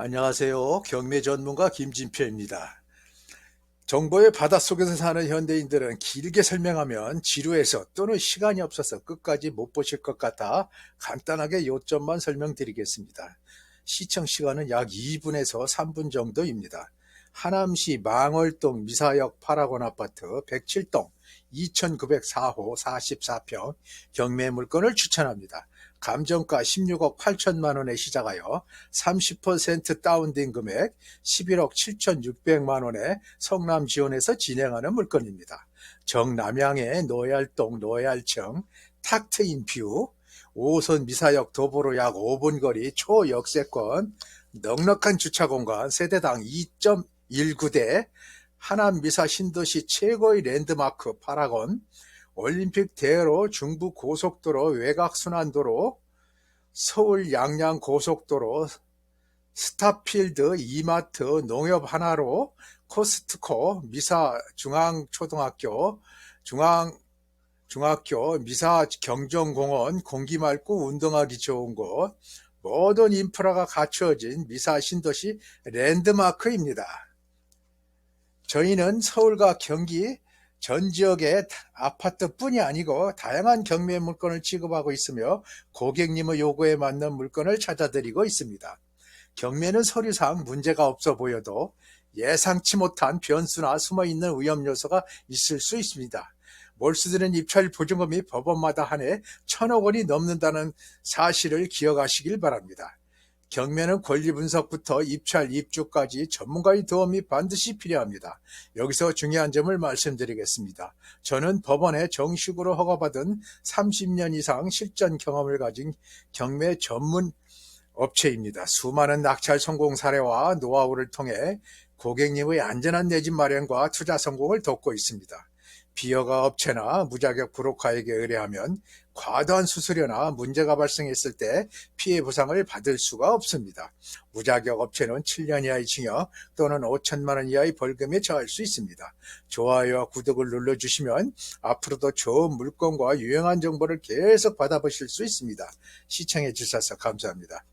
안녕하세요. 경매 전문가 김진표입니다. 정보의 바닷속에서 사는 현대인들은 길게 설명하면 지루해서 또는 시간이 없어서 끝까지 못 보실 것 같아 간단하게 요점만 설명드리겠습니다. 시청 시간은 약 2분에서 3분 정도입니다. 하남시 망월동 미사역 파라곤 아파트 107동 2904호 44평 경매 물건을 추천합니다. 감정가 16억 8천만 원에 시작하여 30% 다운된 금액 11억 7천6백만 원에 성남 지원에서 진행하는 물건입니다. 정남향의 노얄동 노얄청 탁 트인 뷰 5호선 미사역 도보로 약 5분 거리 초역세권 넉넉한 주차 공간 세대당 2.19대 하남 미사 신도시 최고의 랜드마크 파라곤 올림픽 대로 중부 고속도로 외곽 순환도로 서울 양양 고속도로 스타필드 이마트 농협 하나로 코스트코 미사 중앙초등학교 중앙 중학교 미사 경정공원 공기 맑고 운동하기 좋은 곳 모든 인프라가 갖추어진 미사 신도시 랜드마크입니다. 저희는 서울과 경기 전 지역의 아파트뿐이 아니고 다양한 경매 물건을 취급하고 있으며 고객님의 요구에 맞는 물건을 찾아드리고 있습니다. 경매는 서류상 문제가 없어 보여도 예상치 못한 변수나 숨어있는 위험 요소가 있을 수 있습니다. 몰수되는 입찰 보증금이 법원마다 한 해 천억 원이 넘는다는 사실을 기억하시길 바랍니다. 경매는 권리 분석부터 입찰, 입주까지 전문가의 도움이 반드시 필요합니다. 여기서 중요한 점을 말씀드리겠습니다. 저는 법원에 정식으로 허가받은 30년 이상 실전 경험을 가진 경매 전문 업체입니다. 수많은 낙찰 성공 사례와 노하우를 통해 고객님의 안전한 내 집 마련과 투자 성공을 돕고 있습니다. 비허가 업체나 무자격 브로커에게 의뢰하면 과도한 수수료나 문제가 발생했을 때 피해 보상을 받을 수가 없습니다. 무자격 업체는 7년 이하의 징역 또는 5천만 원 이하의 벌금에 처할 수 있습니다. 좋아요와 구독을 눌러주시면 앞으로도 좋은 물건과 유용한 정보를 계속 받아보실 수 있습니다. 시청해 주셔서 감사합니다.